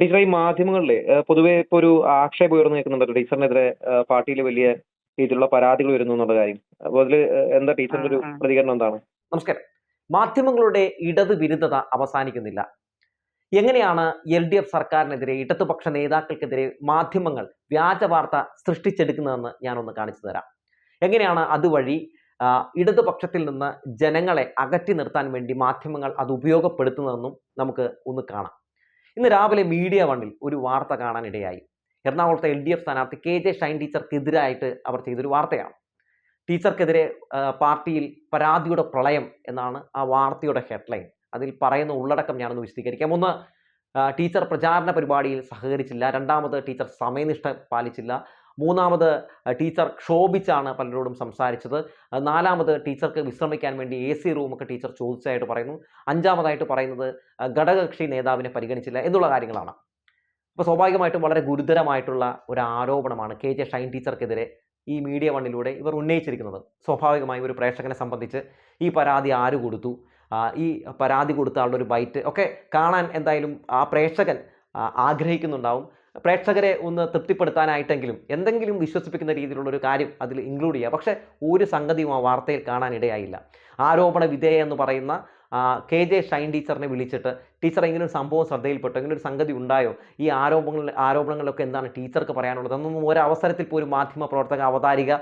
ടീച്ചറെ ഈ മാധ്യമങ്ങളിൽ പൊതുവെ ഇപ്പൊ ഒരു ആക്ഷേപം ഉയർന്നു നിൽക്കുന്നുണ്ടല്ലോ ടീച്ചറിനെതിരെ പാർട്ടിയിൽ വലിയ രീതിയിലുള്ള പരാതികൾ വരുന്നു എന്നുള്ള കാര്യം. അപ്പോൾ അതിൽ എന്താ ടീച്ചറിന്റെ ഒരു. പ്രതികരണം എന്താണ്? നമസ്കാരം. മാധ്യമങ്ങളുടെ ഇടത് വിരുദ്ധത അവസാനിക്കുന്നില്ല. എങ്ങനെയാണ് എൽ ഡി എഫ് സർക്കാരിനെതിരെ ഇടതുപക്ഷ നേതാക്കൾക്കെതിരെ മാധ്യമങ്ങൾ വ്യാജ വാർത്ത സൃഷ്ടിച്ചെടുക്കുന്നതെന്ന് ഞാനൊന്ന് കാണിച്ചു തരാം. എങ്ങനെയാണ് അതുവഴി ഇടതുപക്ഷത്തിൽ നിന്ന് ജനങ്ങളെ അകറ്റി നിർത്താൻ വേണ്ടി മാധ്യമങ്ങൾ അത് ഉപയോഗപ്പെടുത്തുന്നതെന്നും നമുക്ക് ഒന്ന് കാണാം. ഇന്ന് രാവിലെ മീഡിയ വണ്ണിൽ ഒരു വാർത്ത കാണാനിടയായി എറണാകുളത്തെ എൽ ഡി എഫ് സ്ഥാനാർത്ഥി കെ ജെ ഷൈൻ ടീച്ചർക്കെതിരായിട്ട് അവർ ചെയ്തൊരു വാർത്തയാണ്. ടീച്ചർക്കെതിരെ പാർട്ടിയിൽ പരാതിയുടെ പ്രളയം എന്നാണ് ആ വാർത്തയുടെ ഹെഡ്ലൈൻ അതിൽ പറയുന്ന ഉള്ളടക്കം ഞാനൊന്ന് വിശദീകരിക്കാം. ഒന്ന് ടീച്ചർ പ്രചാരണ പരിപാടിയിൽ സഹകരിച്ചില്ല. രണ്ടാമത് ടീച്ചർ സമയനിഷ്ഠ പാലിച്ചില്ല. മൂന്നാമത് ടീച്ചർ ക്ഷോഭിച്ചാണ് പലരോടും സംസാരിച്ചത്. നാലാമത് ടീച്ചർക്ക് വിശ്രമിക്കാൻ വേണ്ടി എ സി റൂമൊക്കെ ടീച്ചർ ചോദിച്ചതായിട്ട് പറയുന്നു. അഞ്ചാമതായിട്ട് പറയുന്നത് ഘടകകക്ഷി നേതാവിനെ പരിഗണിച്ചില്ല എന്നുള്ള കാര്യങ്ങളാണ്. അപ്പോൾ സ്വാഭാവികമായിട്ടും വളരെ ഗുരുതരമായിട്ടുള്ള ഒരു ആരോപണമാണ് കെ ജെ ഷൈൻ ടീച്ചർക്കെതിരെ ഈ മീഡിയ വണ്ണിലൂടെ ഇവർ ഉന്നയിച്ചിരിക്കുന്നത്. സ്വാഭാവികമായും ഒരു പ്രേക്ഷകനെ സംബന്ധിച്ച് ഈ പരാതി ആര് കൊടുത്തു? ഈ പരാതി കൊടുത്ത ആളുടെ ഒരു ബൈറ്റ് ഒക്കെ കാണാൻ എന്തായാലും ആ പ്രേക്ഷകൻ ആഗ്രഹിക്കുന്നുണ്ടാവും. പ്രേക്ഷകരെ ഒന്ന് തൃപ്തിപ്പെടുത്താനായിട്ടെങ്കിലും എന്തെങ്കിലും വിശ്വസിപ്പിക്കുന്ന രീതിയിലുള്ള ഒരു കാര്യം അതിൽ ഇൻക്ലൂഡ് ചെയ്യുക. പക്ഷേ ഒരു സംഗതിയും ആ വാർത്തയിൽ കാണാനിടയായില്ല ആരോപണ വിധേയ എന്ന് പറയുന്ന കെ ജെ ഷൈൻ ടീച്ചറിനെ വിളിച്ചിട്ട് ടീച്ചർ ഇങ്ങനെ ഒരു സംഭവം ശ്രദ്ധയിൽപ്പെട്ടു ഇങ്ങനെ ഒരു സംഗതി ഉണ്ടായോ? ഈ ആരോപണങ്ങൾ ആരോപണങ്ങളിലൊക്കെ എന്താണ് ടീച്ചർക്ക് പറയാനുള്ളത്? എന്നൊന്നും ഒരവസരത്തിൽ പോലും മാധ്യമ പ്രവർത്തക അവതാരിക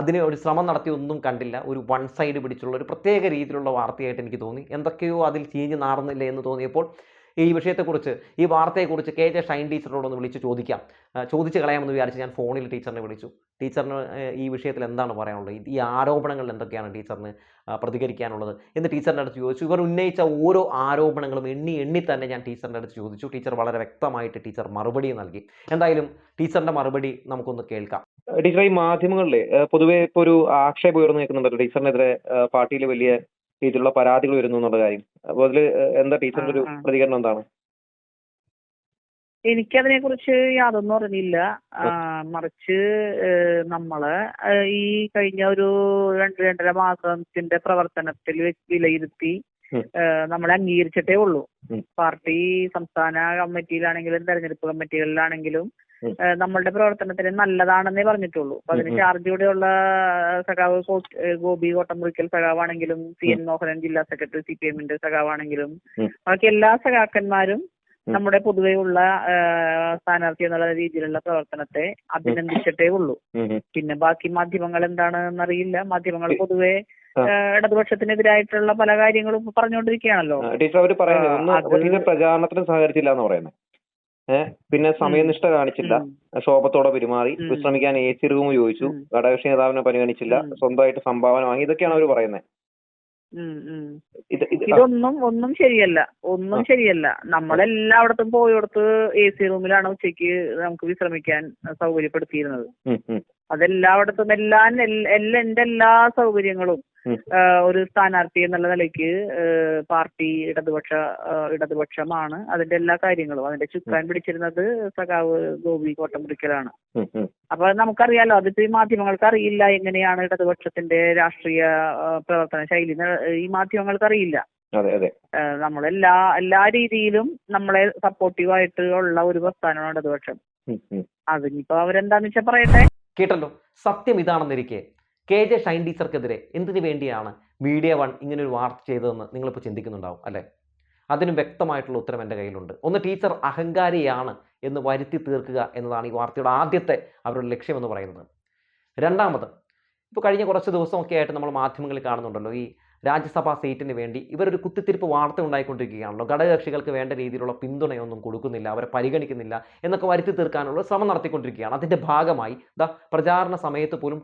അതിന് ഒരു ശ്രമം നടത്തിയൊന്നും കണ്ടില്ല. ഒരു വൺ സൈഡ് പിടിച്ചുള്ള ഒരു പ്രത്യേക രീതിയിലുള്ള വാർത്തയായിട്ട് എനിക്ക് തോന്നി. എന്തൊക്കെയോ അതിൽ ചീഞ്ഞ് നാറുന്നില്ല എന്ന് തോന്നിയപ്പോൾ ഈ വിഷയത്തെക്കുറിച്ച് ഈ വാർത്തയെക്കുറിച്ച് കെ ജെ ഷൈൻ ടീച്ചറോടൊന്ന് വിളിച്ച് ചോദിക്കാം. ചോദിച്ച് കളയാമെന്ന് വിചാരിച്ച് ഞാൻ ഫോണിൽ ടീച്ചറിനെ വിളിച്ചു. ടീച്ചറിന് ഈ വിഷയത്തിൽ എന്താണ് പറയാനുള്ളത്? ഈ ആരോപണങ്ങളിൽ എന്തൊക്കെയാണ് ടീച്ചറിന് പ്രതികരിക്കാനുള്ളത്? എന്ന് ടീച്ചറിന്റെ അടുത്ത് ചോദിച്ചു. ഇവർ ഉന്നയിച്ച ഓരോ ആരോപണങ്ങളും എണ്ണി എണ്ണി തന്നെ ഞാൻ ടീച്ചറിന്റെ അടുത്ത് ചോദിച്ചു. ടീച്ചർ വളരെ വ്യക്തമായിട്ട് ടീച്ചർ മറുപടി നൽകി. എന്തായാലും ടീച്ചറിന്റെ മറുപടി നമുക്കൊന്ന് കേൾക്കാം. ടീച്ചർ ഈ മാധ്യമങ്ങളിലെ ഏഹ് പൊതുവെ ഇപ്പോൾ ഒരു ആക്ഷേപം ഉയർന്നു നിൽക്കുന്നുണ്ടല്ലോ ടീച്ചറിനെതിരെ പാർട്ടിയിൽ വലിയ രീതിയിലുള്ള പരാതികൾ വരുന്നു എന്നുള്ള കാര്യം. അപ്പൊ അതിൽ എന്താ ടീച്ചറിന്റെ ഒരു. പ്രതികരണം എന്താണ്? എനിക്കതിനെ കുറിച്ച് യാതൊന്നും അറിഞ്ഞില്ല. മറിച്ച് നമ്മൾ ഈ കഴിഞ്ഞ ഒരു രണ്ട് രണ്ടര മാസത്തിന്റെ പ്രവർത്തനത്തിൽ വിലയിരുത്തി നമ്മളെ അംഗീകരിച്ചിട്ടേ ഉള്ളൂ പാർട്ടി സംസ്ഥാന കമ്മിറ്റിയിലാണെങ്കിലും തെരഞ്ഞെടുപ്പ് കമ്മിറ്റികളിലാണെങ്കിലും നമ്മളുടെ പ്രവർത്തനത്തിന് നല്ലതാണെന്നേ പറഞ്ഞിട്ടുള്ളൂ അപ്പൊ അതിന്. ചാർജ് ഇവിടെയുള്ള സഖാവ് ഗോപി കോട്ടമുറിക്കൽ സഖാവാണെങ്കിലും സി എൻ മോഹനൻ ജില്ലാ സെക്രട്ടറി സി പി എമ്മിന്റെ സഖാവാണെങ്കിലും. ബാക്കി എല്ലാ സഖാക്കന്മാരും. നമ്മുടെ പൊതുവെയുള്ള സ്ഥാനാർത്ഥി എന്നുള്ള രീതിയിലുള്ള പ്രവർത്തനത്തെ അഭിനന്ദിച്ചിട്ടേ ഉള്ളൂ. പിന്നെ ബാക്കി മാധ്യമങ്ങൾ എന്താണ് എന്നറിയില്ല മാധ്യമങ്ങൾ പൊതുവെ ഇടതുപക്ഷത്തിനെതിരായിട്ടുള്ള പല കാര്യങ്ങളും പറഞ്ഞുകൊണ്ടിരിക്കുകയാണല്ലോ. ടീച്ചർ അവർ പറയുന്നത് പ്രചാരണത്തിന് സഹകരിച്ചില്ല എന്ന് പറയുന്നത് പിന്നെ സമയനിഷ്ഠ കാണിച്ചില്ല. ശോഭത്തോടെ പെരുമാറി. വിശ്രമിക്കാൻ എ സി റൂം ചോദിച്ചു. ഘടകക്ഷി ഘടകകക്ഷി നേതാവിനെ പരിഗണിച്ചില്ല സ്വന്തമായിട്ട് സംഭാവന വാങ്ങി. ഇതൊക്കെയാണ് അവർ പറയുന്നത് ഇതൊന്നും ഒന്നും ശരിയല്ല. ഒന്നും. ശരിയല്ല. നമ്മളെല്ലായിടത്തും പോയിടത്ത് എ സി റൂമിലാണ് ഉച്ചയ്ക്ക് നമുക്ക് വിശ്രമിക്കാൻ സൗകര്യപ്പെടുത്തിയിരുന്നത്. അതെല്ലായിടത്തും എല്ലാ എന്റെ എല്ലാ സൗകര്യങ്ങളും ഒരു സ്ഥാനാർത്ഥി എന്നുള്ള നിലയ്ക്ക് പാർട്ടി ഇടതുപക്ഷ ഇടതുപക്ഷമാണ് അതിന്റെ എല്ലാ കാര്യങ്ങളും. അതിന്റെ ചുക്കാൻ പിടിച്ചിരുന്നത് സഖാവ് ഗോപി കോട്ടമുറിക്കലാണ്. അപ്പൊ നമുക്കറിയാലോ അതിപ്പോ ഈ മാധ്യമങ്ങൾക്ക് അറിയില്ല എങ്ങനെയാണ് ഇടതുപക്ഷത്തിന്റെ രാഷ്ട്രീയ പ്രവർത്തന ശൈലി. എന്ന് ഈ മാധ്യമങ്ങൾക്ക് അറിയില്ല അതെ അതെ. ആ, നമ്മളെല്ലാ എല്ലാ രീതിയിലും നമ്മളെ സപ്പോർട്ടീവായിട്ട് ഉള്ള ഒരു പ്രസ്ഥാനമാണ് ഇടതുപക്ഷം. അതിനിപ്പോ അവരെന്താന്ന് വെച്ചാ പറയട്ടെ? കേട്ടല്ലോ. സത്യം ഇതാണെന്നിരിക്കെ. കെ ജെ ഷൈൻ ടീച്ചർക്കെതിരെ എന്തിനു വേണ്ടിയാണ് മീഡിയ വൺ ഇങ്ങനൊരു വാർത്ത ചെയ്തതെന്ന് നിങ്ങളിപ്പോൾ ചിന്തിക്കുന്നുണ്ടാവും അല്ലേ? അതിന് വ്യക്തമായിട്ടുള്ള ഉത്തരം എന്റെ കയ്യിലുണ്ട്. ഒന്ന് ടീച്ചർ അഹങ്കാരിയാണ് എന്ന് വരുത്തി തീർക്കുക എന്നതാണ് ഈ വാർത്തയുടെ ആദ്യത്തെ അവരുടെ ലക്ഷ്യമെന്ന് പറയുന്നത്. രണ്ടാമത് ഇപ്പോൾ കഴിഞ്ഞ കുറച്ച് ദിവസമൊക്കെ ആയിട്ട് നമ്മൾ മാധ്യമങ്ങളിൽ കാണുന്നുണ്ടല്ലോ ഈ രാജ്യസഭാ സീറ്റിന് വേണ്ടി ഇവരൊരു കുത്തിത്തിരിപ്പ് വാർത്ത ഉണ്ടായിക്കൊണ്ടിരിക്കുകയാണല്ലോ. ഘടകകക്ഷികൾക്ക് വേണ്ട രീതിയിലുള്ള പിന്തുണയൊന്നും കൊടുക്കുന്നില്ല അവരെ പരിഗണിക്കുന്നില്ല എന്നൊക്കെ വരുത്തി തീർക്കാനുള്ള ശ്രമം നടത്തിക്കൊണ്ടിരിക്കുകയാണ്. അതിന്റെ ഭാഗമായി ദാ പ്രചാരണ സമയത്ത് പോലും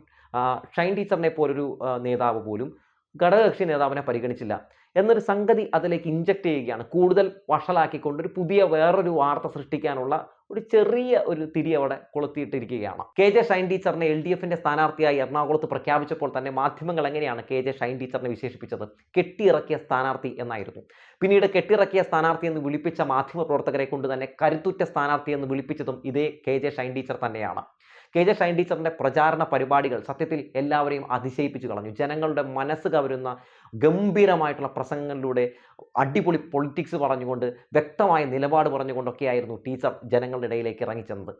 ഷൈൻ ടീച്ചറിനെ പോലൊരു നേതാവ് പോലും ഘടകകക്ഷി നേതാവിനെ പരിഗണിച്ചില്ല. എന്നൊരു സംഗതി അതിലേക്ക് ഇഞ്ചക്ട് ചെയ്യുകയാണ്. കൂടുതൽ വഷളാക്കിക്കൊണ്ട് ഒരു പുതിയ വേറൊരു വാർത്ത സൃഷ്ടിക്കാനുള്ള ഒരു ചെറിയ ഒരു തിരി അവിടെ കൊളുത്തിയിട്ടിരിക്കുകയാണ്. കെ ജെ ഷൈൻ ടീച്ചറിനെ എൽ ഡി എഫിന്റെ സ്ഥാനാർത്ഥിയായി എറണാകുളത്ത് പ്രഖ്യാപിച്ചപ്പോൾ തന്നെ മാധ്യമങ്ങൾ എങ്ങനെയാണ് കെ ജെ ഷൈൻ ടീച്ചറിനെ വിശേഷിപ്പിച്ചത്? കെട്ടിയിറക്കിയ സ്ഥാനാർത്ഥി എന്നായിരുന്നു. പിന്നീട് കെട്ടിറക്കിയ സ്ഥാനാർത്ഥി എന്ന് വിളിപ്പിച്ച മാധ്യമ പ്രവർത്തകരെ കൊണ്ട് തന്നെ കരുത്തുറ്റ സ്ഥാനാർത്ഥി എന്ന് വിളിപ്പിച്ചതും ഇതേ കെ ജെ ഷൈൻ ടീച്ചർ തന്നെയാണ്. കെ ജെ ഷൈൻ ടീച്ചറിന്റെ പ്രചാരണ പരിപാടികൾ സത്യത്തിൽ എല്ലാവരെയും അതിശയിപ്പിച്ചു കളഞ്ഞു. ജനങ്ങളുടെ മനസ്സ് കവരുന്ന ഗംഭീരമായിട്ടുള്ള പ്രസംഗങ്ങളിലൂടെ അടിപൊളി പൊളിറ്റിക്സ് പറഞ്ഞുകൊണ്ട് വ്യക്തമായ നിലപാട് പറഞ്ഞുകൊണ്ടൊക്കെയായിരുന്നു ടീച്ചർ ജനങ്ങളുടെ ഇടയിലേക്ക് ഇറങ്ങിച്ചെന്നത്.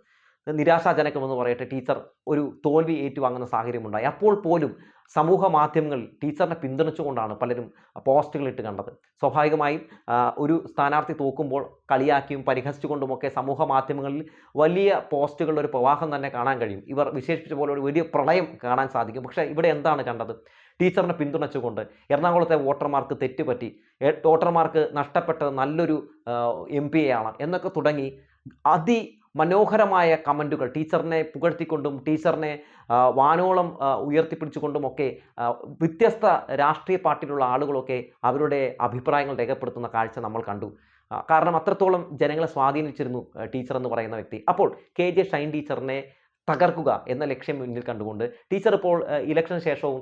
നിരാശാജനകമെന്ന് പറയട്ടെ ടീച്ചർ ഒരു തോൽവി ഏറ്റുവാങ്ങുന്ന സാഹചര്യമുണ്ടായി. അപ്പോൾ പോലും സമൂഹ മാധ്യമങ്ങൾ ടീച്ചറിനെ പിന്തുണച്ചുകൊണ്ടാണ് പലരും പോസ്റ്റുകൾ ഇട്ട് കണ്ടത്. സ്വാഭാവികമായും ഒരു സ്ഥാനാർത്ഥി തോക്കുമ്പോൾ കളിയാക്കിയും പരിഹസിച്ചുകൊണ്ടുമൊക്കെ സമൂഹ മാധ്യമങ്ങളിൽ വലിയ പോസ്റ്റുകളുടെ ഒരു പ്രവാഹം തന്നെ കാണാൻ കഴിയും. ഇവർ വിശേഷിപ്പിച്ച പോലെ ഒരു വലിയ പ്രളയം കാണാൻ സാധിക്കും. പക്ഷേ ഇവിടെ എന്താണ് കണ്ടത്? ടീച്ചറിനെ പിന്തുണച്ചുകൊണ്ട് എറണാകുളത്തെ വോട്ടർമാർക്ക് തെറ്റുപറ്റി എ- വോട്ടർമാർക്ക് നഷ്ടപ്പെട്ടത് നല്ലൊരു എം പി ആണ് എന്നൊക്കെ തുടങ്ങി അതി മനോഹരമായ കമന്റുകൾ ടീച്ചറിനെ പുകഴ്ത്തിക്കൊണ്ടും ടീച്ചറിനെ വാനോളം ഉയർത്തിപ്പിടിച്ചുകൊണ്ടും ഉയർത്തിപ്പിടിച്ചുകൊണ്ടുമൊക്കെ വ്യത്യസ്ത രാഷ്ട്രീയ പാർട്ടിയിലുള്ള ആളുകളൊക്കെ അവരുടെ അഭിപ്രായങ്ങൾ രേഖപ്പെടുത്തുന്ന കാഴ്ച നമ്മൾ കണ്ടു. കാരണം അത്രത്തോളം ജനങ്ങളെ സ്വാധീനിച്ചിരുന്നു ടീച്ചർ എന്ന് പറയുന്ന വ്യക്തി. അപ്പോൾ കെ ജെ ഷൈൻ ടീച്ചറിനെ തകർക്കുക എന്ന ലക്ഷ്യം മുന്നിൽ കണ്ടുകൊണ്ട് ടീച്ചർ ഇപ്പോൾ ഇലക്ഷന് ശേഷവും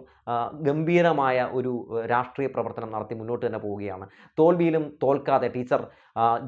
ഗംഭീരമായ ഒരു രാഷ്ട്രീയ പ്രവർത്തനം നടത്തി മുന്നോട്ട് തന്നെ പോവുകയാണ്. തോൽവിയിലും തോൽക്കാതെ ടീച്ചർ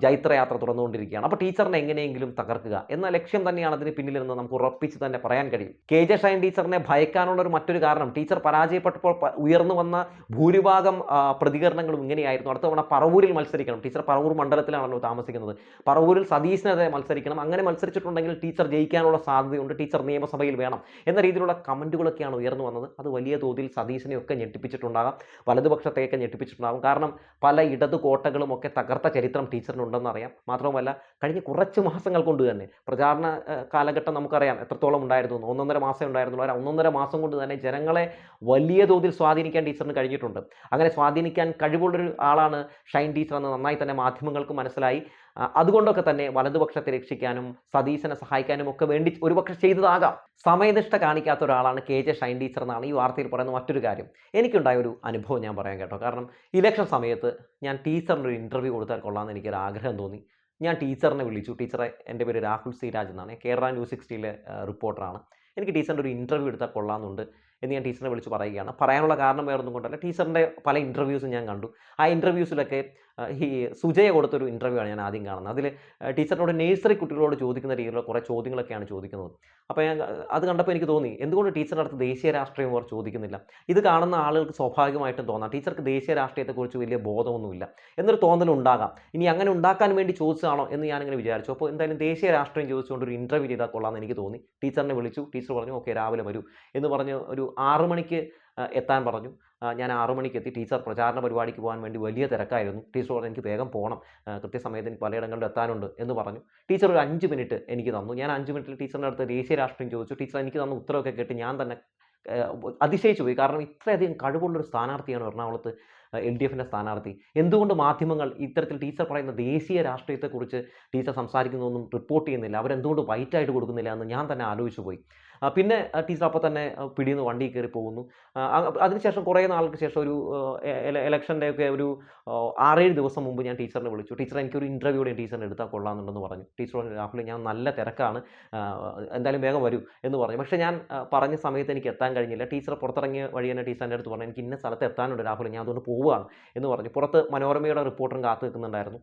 ജൈത്രയാത്ര തുടർന്നുകൊണ്ടിരിക്കുകയാണ്. അപ്പോൾ ടീച്ചറിനെ എങ്ങനെയെങ്കിലും തകർക്കുക എന്ന ലക്ഷ്യം തന്നെയാണ് അതിന് പിന്നിലെന്ന് നമുക്ക് ഉറപ്പിച്ച് തന്നെ പറയാൻ കഴിയും. കെ ജെ ഷൈൻ ടീച്ചറിനെ ഭയക്കാനുള്ള ഒരു മറ്റൊരു കാരണം ടീച്ചർ പരാജയപ്പെട്ടപ്പോൾ ഉയർന്നു വന്ന ഭൂരിഭാഗം പ്രതികരണങ്ങളും ഇങ്ങനെയായിരുന്നു. അടുത്ത തവണ പറവൂരിൽ മത്സരിക്കണം. ടീച്ചർ പറവൂർ മണ്ഡലത്തിലാണല്ലോ താമസിക്കുന്നത്. പറവൂരിൽ സതീശിനെതിരെ മത്സരിക്കണം. അങ്ങനെ മത്സരിച്ചിട്ടുണ്ടെങ്കിൽ ടീച്ചർ ജയിക്കാനുള്ള സാധ്യതയുണ്ട്. ടീച്ചർ നിയമസഭയിൽ വേണം എന്ന രീതിയിലുള്ള കമന്റുകളൊക്കെയാണ് ഉയർന്നു വന്നത്. അത് വലിയ തോതിൽ സതീശനെയൊക്കെ ഞെട്ടിപ്പിച്ചിട്ടുണ്ടാകാം. വലതുപക്ഷത്തെയൊക്കെ ഞെട്ടിപ്പിച്ചിട്ടുണ്ടാകും. കാരണം പല ഇടതു കോട്ടകളും ഒക്കെ തകർത്ത ചരിത്രം ടീച്ചറിനുണ്ടെന്ന് അറിയാം മാത്രവുമല്ല കഴിഞ്ഞ കുറച്ച് മാസങ്ങൾ കൊണ്ട് തന്നെ പ്രചാരണ കാലഘട്ടം നമുക്കറിയാം എത്രത്തോളം ഉണ്ടായിരുന്നു. ഒന്നൊന്നര മാസം ഉണ്ടായിരുന്നുള്ളൂ. ആ ഒന്നൊന്നര മാസം കൊണ്ട് തന്നെ ജനങ്ങളെ വലിയ തോതിൽ സ്വാധീനിക്കാൻ ടീച്ചറിന് കഴിഞ്ഞിട്ടുണ്ട്. അങ്ങനെ സ്വാധീനിക്കാൻ കഴിവുള്ളൊരു ആളാണ് ഷൈൻ ടീച്ചർ എന്ന് നന്നായി തന്നെ മാധ്യമങ്ങൾക്ക് മനസ്സിലായി. അതുകൊണ്ടൊക്കെ തന്നെ വലതുപക്ഷത്തെ രക്ഷിക്കാനും സതീശനെ സഹായിക്കാനും ഒക്കെ വേണ്ടി ഒരുപക്ഷെ ചെയ്തതാകാം. സമയനിഷ്ഠ കാണിക്കാത്ത ഒരാളാണ് കെ ജെ ഷൈൻ ടീച്ചർ എന്നാണ് ഈ വാർത്തയിൽ പറയുന്ന മറ്റൊരു കാര്യം. എനിക്കുണ്ടായ ഒരു അനുഭവം ഞാൻ പറയാൻ കേട്ടോ. കാരണം ഇലക്ഷൻ സമയത്ത് ഞാൻ ടീച്ചറിന് ഒരു ഇന്റർവ്യൂ കൊടുത്താൽ കൊള്ളാമെന്ന് എനിക്കൊരു ആഗ്രഹം തോന്നി. ഞാൻ ടീച്ചറിനെ വിളിച്ചു. ടീച്ചറെ എന്റെ പേര് രാഹുൽ സിരാജ് എന്നാണ്. കേരള ന്യൂസ് സിക്സ്റ്റിയിലെ റിപ്പോർട്ടറാണ് എനിക്ക് ടീച്ചറിന്റെ ഒരു ഇന്റർവ്യൂ എടുത്താൽ കൊള്ളാമെന്നുണ്ട് എന്ന് ഞാൻ ടീച്ചറിനെ വിളിച്ച് പറയുകയാണ്. പറയാനുള്ള കാരണം വേറൊന്നും കൊണ്ടല്ല. ടീച്ചറിന്റെ പല ഇന്റർവ്യൂസും ഞാൻ കണ്ടു. ആ ഇന്റർവ്യൂസിലൊക്കെ ഈ സുജയ കൊടുത്തൊരു ഇന്റർവ്യൂ ആണ് ഞാൻ ആദ്യം കാണുന്നത്. അതിൽ ടീച്ചറിനോട് നേഴ്സറി കുട്ടികളോട് ചോദിക്കുന്ന രീതിയിലുള്ള കുറേ ചോദ്യങ്ങളൊക്കെയാണ് ചോദിക്കുന്നത്. അപ്പോൾ ഞാൻ അത് കണ്ടപ്പോൾ എനിക്ക് തോന്നി എന്തുകൊണ്ട് ടീച്ചറിന്റെ അടുത്ത് ദേശീയ രാഷ്ട്രീയം അവർ ചോദിക്കുന്നില്ല? ഇത് കാണുന്ന ആളുകൾക്ക് സ്വാഭാവികമായിട്ടും തോന്നാം. ടീച്ചർക്ക് ദേശീയ രാഷ്ട്രീയത്തെക്കുറിച്ച് വലിയ ബോധമൊന്നുമില്ല. എന്നൊരു തോന്നൽ ഉണ്ടാകാം ഇനി അങ്ങനെ ഉണ്ടാക്കാൻ വേണ്ടി ചോദിച്ചതാണോ എന്ന് ഞാനിങ്ങനെ വിചാരിച്ചു. അപ്പോൾ എന്തായാലും ദേശീയ രാഷ്ട്രീയം ചോദിച്ചുകൊണ്ട് ഒരു ഇന്റർവ്യൂ ചെയ്താൽ കൊള്ളാമെന്ന് എനിക്ക് തോന്നി. ടീച്ചറിനെ വിളിച്ചു. ടീച്ചർ പറഞ്ഞു ഓക്കെ രാവിലെ വരൂ. എന്ന് പറഞ്ഞ് ഒരു ആറു മണിക്ക് ആ, എത്താൻ പറഞ്ഞു. ഞാൻ ആറു മണിക്ക് എത്തി ടീച്ചർ പ്രചാരണ പരിപാടിക്ക് പോകാൻ വേണ്ടി വലിയ തിരക്കായിരുന്നു. ടീച്ചർ പറഞ്ഞു എനിക്ക് വേഗം പോകണം കൃത്യസമയത്ത് എനിക്ക് പലയിടങ്ങളിലും എത്താനുണ്ട് എന്ന് പറഞ്ഞു. ടീച്ചർ ഒരു അഞ്ച് മിനിറ്റ് എനിക്ക് തന്നു. ഞാൻ അഞ്ച് മിനിറ്റിൽ ടീച്ചറിന്റെ അടുത്ത് ദേശീയ രാഷ്ട്രീയം ചോദിച്ചു. ടീച്ചർ എനിക്ക് തന്ന ഉത്തരവൊക്കെ കേട്ട് ഞാൻ തന്നെ അതിശയിച്ചു പോയി. കാരണം ഇത്രയധികം കഴിവുള്ളൊരു സ്ഥാനാർത്ഥിയാണ് എറണാകുളത്ത് എൽ ഡി എഫിന്റെ സ്ഥാനാർത്ഥി. എന്തുകൊണ്ട് മാധ്യമങ്ങൾ ഇത്തരത്തിൽ ടീച്ചർ പറയുന്ന ദേശീയ രാഷ്ട്രീയത്തെക്കുറിച്ച് ടീച്ചർ സംസാരിക്കുന്നതൊന്നും റിപ്പോർട്ട് ചെയ്യുന്നില്ല? അവരെന്തുകൊണ്ട് വൈറ്റായിട്ട് കൊടുക്കുന്നില്ല എന്ന് ഞാൻ തന്നെ ആലോചിച്ചു പോയി. പിന്നെ ടീച്ചർ അപ്പോൾ തന്നെ നിന്ന് വണ്ടി കയറി പോകുന്നു. അതിനുശേഷം കുറേ നാൾക്ക് ശേഷം ഒരു ഇലക്ഷന്റെ ഒക്കെ ഒരു ആറേഴ് ദിവസം മുമ്പ് ഞാൻ ടീച്ചറിനെ വിളിച്ചു. ടീച്ചർ എനിക്കൊരു ഇന്റർവ്യൂ കൂടി ടീച്ചറിനെ എടുത്താൽ കൊള്ളാമെന്നുണ്ടെന്ന് പറഞ്ഞു. ടീച്ചർ രാഹുൽ ഞാൻ നല്ല തിരക്കാണ്. എന്തായാലും വേഗം വരൂ എന്ന് പറഞ്ഞു. പക്ഷേ ഞാൻ പറഞ്ഞ സമയത്ത് എനിക്ക് എത്താൻ കഴിഞ്ഞില്ല. ടീച്ചർ പുറത്തിറങ്ങിയ വഴി തന്നെ ടീച്ചറിന്റെ അടുത്ത് പറഞ്ഞു എനിക്ക് ഇന്ന സ്ഥലത്ത് എത്താനുണ്ട് രാഹുൽ ഞാൻ അതുകൊണ്ട് പോവുകയാണ് എന്ന് പറഞ്ഞു. പുറത്ത് മനോരമയുടെ റിപ്പോർട്ടറും കാത്തു നിൽക്കുന്നുണ്ടായിരുന്നു.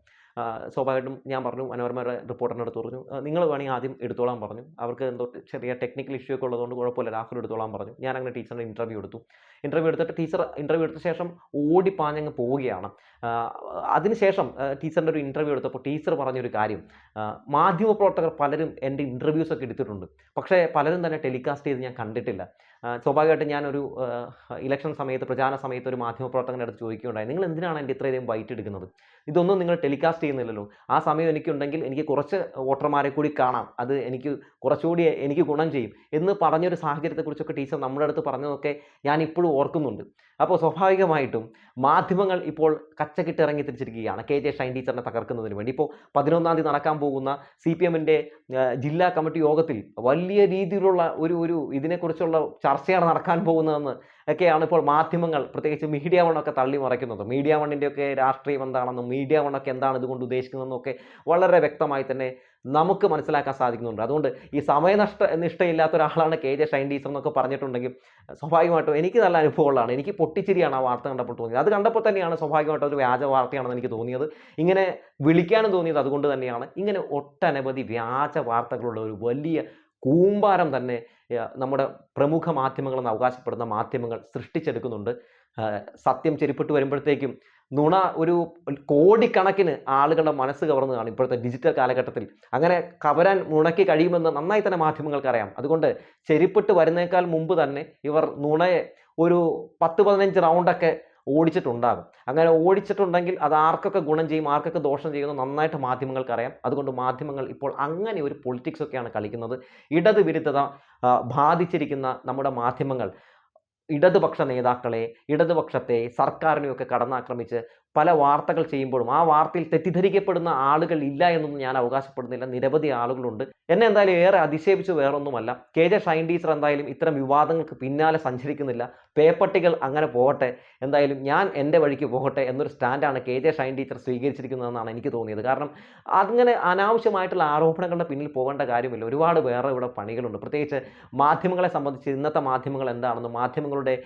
സ്വാഭാവികമായിട്ടും ഞാൻ പറഞ്ഞു മനോരമയുടെ റിപ്പോർട്ടറിന്റെ അടുത്ത് പറഞ്ഞു. നിങ്ങൾ വേണമെങ്കിൽ ആദ്യം എടുത്തോളാൻ പറഞ്ഞു. അവർക്ക് എന്തോ ചെറിയ ടെക്നിക്കൽ ഇഷ്യൂ ഒക്കെ ഉള്ളതുകൊണ്ട് കുഴപ്പമില്ല. രാഹുൽ എടുത്തോളാൻ പറഞ്ഞു. ഞാൻ അങ്ങനെ ടീച്ചറിന്റെ ഇന്റർവ്യൂ എടുത്തു. ഇന്റർവ്യൂ എടുത്തിട്ട് ടീച്ചർ ഇന്റർവ്യൂ എടുത്ത ശേഷം ഓടിപ്പാഞ്ഞങ്ങ് പോവുകയാണ്. അതിനുശേഷം ടീച്ചറിന്റെ ഒരു ഇന്റർവ്യൂ എടുത്തപ്പോൾ ടീച്ചർ പറഞ്ഞൊരു കാര്യം. മാധ്യമ മാധ്യമപ്രവർത്തകർ പലരും എന്റെ ഇന്റർവ്യൂസ് ഒക്കെ എടുത്തിട്ടുണ്ട്. പക്ഷേ പലരും തന്നെ ടെലികാസ്റ്റ് ചെയ്ത് ഞാൻ കണ്ടിട്ടില്ല. സ്വാഭാവികമായിട്ടും ഞാനൊരു ഇലക്ഷൻ സമയത്ത് പ്രചാരണ സമയത്ത് ഒരു മാധ്യമപ്രവർത്തകന്റെ അടുത്ത് ചോദിക്കുകയുണ്ടായി. നിങ്ങൾ എന്തിനാണ് എന്റെ ഇത്രയധികം വൈറ്റ് എടുക്കുന്നത്? ഇതൊന്നും നിങ്ങൾ ടെലികാസ്റ്റ് ചെയ്യുന്നില്ലല്ലോ. ആ സമയം എനിക്കുണ്ടെങ്കിൽ എനിക്ക് കുറച്ച് വോട്ടർമാരെ കൂടി കാണാം. അത് എനിക്ക് കുറച്ചുകൂടി എനിക്ക് ഗുണം ചെയ്യും. എന്ന് പറഞ്ഞൊരു സാഹചര്യത്തെക്കുറിച്ചൊക്കെ ടീച്ചർ നമ്മുടെ അടുത്ത് പറഞ്ഞതൊക്കെ ഞാൻ ഇപ്പോഴും ഓർക്കുന്നുണ്ട്. അപ്പോൾ സ്വാഭാവികമായിട്ടും മാധ്യമങ്ങൾ ഇപ്പോൾ കച്ചക്കിട്ട് ഇറങ്ങി തിരിച്ചിരിക്കുകയാണ്. കെ ജെ ഷൈൻ ടീച്ചറിനെ തകർക്കുന്നതിന് വേണ്ടി. ഇപ്പോൾ പതിനൊന്നാം തീയതി നടക്കാൻ പോകുന്ന സി പി എമ്മിന്റെ ജില്ലാ കമ്മിറ്റി യോഗത്തിൽ വലിയ രീതിയിലുള്ള ഒരു ഒരു ഇതിനെക്കുറിച്ചുള്ള ചർച്ചയാണ് നടക്കാൻ പോകുന്നതെന്ന് ഒക്കെയാണ് ഇപ്പോൾ മാധ്യമങ്ങൾ പ്രത്യേകിച്ച് മീഡിയ വണ്ണൊക്കെ തള്ളി മറയ്ക്കുന്നത് മീഡിയ വണ്ണിന്റെയൊക്കെ രാഷ്ട്രീയം എന്താണെന്നും മീഡിയ വണ്ണൊക്കെ എന്താണ് ഇതുകൊണ്ട് ഉദ്ദേശിക്കുന്നതെന്നും ഒക്കെ വളരെ വ്യക്തമായി തന്നെ നമുക്ക് മനസ്സിലാക്കാൻ സാധിക്കുന്നുണ്ട്. അതുകൊണ്ട് ഈ സമയനഷ്ട നിഷ്ഠയില്ലാത്ത ഒരാളാണ് കെ ജെ ഷൈൻ ടീച്ചർ എന്നൊക്കെ പറഞ്ഞിട്ടുണ്ടെങ്കിൽ സ്വാഭാവികമായിട്ടും എനിക്ക് നല്ല അനുഭവമുള്ളതാണ്. എനിക്ക് പൊട്ടിച്ചിരിയാണ് ആ വാർത്ത കണ്ടപ്പോൾ തോന്നിയത്. അത് കണ്ടപ്പോൾ തന്നെയാണ് സ്വാഭാവികമായിട്ടും ഒരു വ്യാജ വാർത്തയാണെന്ന് എനിക്ക് തോന്നിയത്. ഇങ്ങനെ വിളിക്കാനും തോന്നിയത് അതുകൊണ്ട് തന്നെയാണ്. ഇങ്ങനെ ഒട്ടനവധി വ്യാജ വാർത്തകളുള്ള ഒരു വലിയ കൂമ്പാരം തന്നെ നമ്മുടെ പ്രമുഖ മാധ്യമങ്ങളെന്ന് അവകാശപ്പെടുന്ന മാധ്യമങ്ങൾ സൃഷ്ടിച്ചെടുക്കുന്നുണ്ട്. സത്യം ചെരിപ്പിട്ട് വരുമ്പോഴത്തേക്കും നുണ ഒരു കോടിക്കണക്കിന് ആളുകളുടെ മനസ്സ് കവർന്നു കാണും ഇപ്പോഴത്തെ ഡിജിറ്റൽ കാലഘട്ടത്തിൽ. അങ്ങനെ കവരാൻ നുണയ്ക്ക് കഴിയുമെന്ന് നന്നായി തന്നെ മാധ്യമങ്ങൾക്കറിയാം. അതുകൊണ്ട് ചെരിപ്പിട്ട് വരുന്നേക്കാൾ മുമ്പ് തന്നെ ഇവർ നുണയെ ഒരു പത്ത് പതിനഞ്ച് റൗണ്ടൊക്കെ ഓടിച്ചിട്ടുണ്ടാകും. അങ്ങനെ ഓടിച്ചിട്ടുണ്ടെങ്കിൽ അത് ആർക്കൊക്കെ ഗുണം ചെയ്യും ആർക്കൊക്കെ ദോഷം ചെയ്യുന്നു നന്നായിട്ട് മാധ്യമങ്ങൾക്ക് അറിയാം. അതുകൊണ്ട് മാധ്യമങ്ങൾ ഇപ്പോൾ അങ്ങനെ ഒരു പൊളിറ്റിക്സ് ഒക്കെയാണ് കളിക്കുന്നത്. ഇടത് വിരുദ്ധത ബാധിച്ചിരിക്കുന്ന നമ്മുടെ മാധ്യമങ്ങൾ ഇടതുപക്ഷ നേതാക്കളെ ഇടതുപക്ഷത്തെ സർക്കാരിനെയൊക്കെ കടന്നാക്രമിച്ച് പല വാർത്തകൾ ചെയ്യുമ്പോഴും ആ വാർത്തയിൽ തെറ്റിദ്ധരിക്കപ്പെടുന്ന ആളുകൾ ഇല്ല എന്നൊന്നും ഞാൻ അവകാശപ്പെടുന്നില്ല. നിരവധി ആളുകളുണ്ട്. എന്നെ എന്തായാലും ഏറെ അതിശയിപ്പിച്ചു വേറൊന്നുമല്ല. കെ ജെ ഷൈൻ ടീച്ചർ എന്തായാലും ഇത്തരം വിവാദങ്ങൾക്ക് പിന്നാലെ സഞ്ചരിക്കുന്നില്ല. പേപ്പട്ടികൾ അങ്ങനെ പോകട്ടെ എന്തായാലും ഞാൻ എന്റെ വഴിക്ക് പോകട്ടെ എന്നൊരു സ്റ്റാൻഡാണ് കെ ജെ ഷൈൻ ടീച്ചർ സ്വീകരിച്ചിരിക്കുന്നതെന്നാണ് എനിക്ക് തോന്നിയത്. കാരണം അങ്ങനെ അനാവശ്യമായിട്ടുള്ള ആരോപണങ്ങളുടെ പിന്നിൽ പോകേണ്ട കാര്യമില്ല. ഒരുപാട് വേറെ ഇവിടെ പണികളുണ്ട്. പ്രത്യേകിച്ച് മാധ്യമങ്ങളെ സംബന്ധിച്ച് ഇന്നത്തെ മാധ്യമങ്ങൾ എന്താണെന്നും മാധ്യമങ്ങളുടെ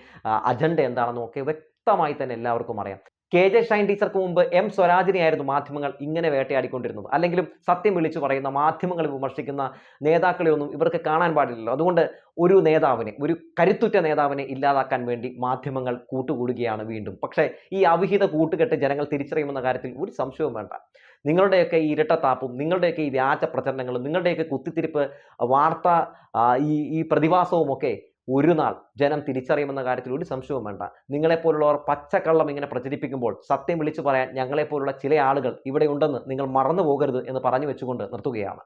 അജണ്ട എന്താണെന്നും ഒക്കെ വ്യക്തമായി തന്നെ എല്ലാവർക്കും അറിയാം. കെ ജെ ഷൈൻ ടീച്ചർക്ക് മുമ്പ് എം സ്വരാജിനെയായിരുന്നു മാധ്യമങ്ങൾ ഇങ്ങനെ വേട്ടയാടിക്കൊണ്ടിരുന്നത്. അല്ലെങ്കിലും സത്യം വിളിച്ചു പറയുന്ന മാധ്യമങ്ങളെ വിമർശിക്കുന്ന നേതാക്കളെ ഒന്നും ഇവർക്ക് കാണാൻ പാടില്ലല്ലോ. അതുകൊണ്ട് ഒരു നേതാവിനെ ഒരു കരുത്തുറ്റ നേതാവിനെ ഇല്ലാതാക്കാൻ വേണ്ടി മാധ്യമങ്ങൾ കൂട്ടുകൂടുകയാണ് വീണ്ടും. പക്ഷേ ഈ അവിഹിത കൂട്ടുകെട്ട് ജനങ്ങൾ തിരിച്ചറിയുമെന്ന കാര്യത്തിൽ ഒരു സംശയവും വേണ്ട. നിങ്ങളുടെയൊക്കെ ഈ ഇരട്ടത്താപ്പും നിങ്ങളുടെയൊക്കെ ഈ വ്യാജ പ്രചരണങ്ങളും നിങ്ങളുടെയൊക്കെ കുത്തിത്തിരിപ്പ് വാർത്ത ഈ ഈ പ്രതിഭാസവും ഒക്കെ ഒരു നാൾ ജനം തിരിച്ചറിയുമെന്ന കാര്യത്തിൽ ഒരു സംശയവും വേണ്ട. നിങ്ങളെപ്പോലുള്ളവർ പച്ചക്കള്ളം ഇങ്ങനെ പ്രചരിപ്പിക്കുമ്പോൾ സത്യം വിളിച്ചു പറയാൻ ഞങ്ങളെപ്പോലുള്ള ചില ആളുകൾ ഇവിടെ ഉണ്ടെന്ന് നിങ്ങൾ മറന്നു പോകരുത് എന്ന് പറഞ്ഞു വെച്ചുകൊണ്ട് നിർത്തുകയാണ്.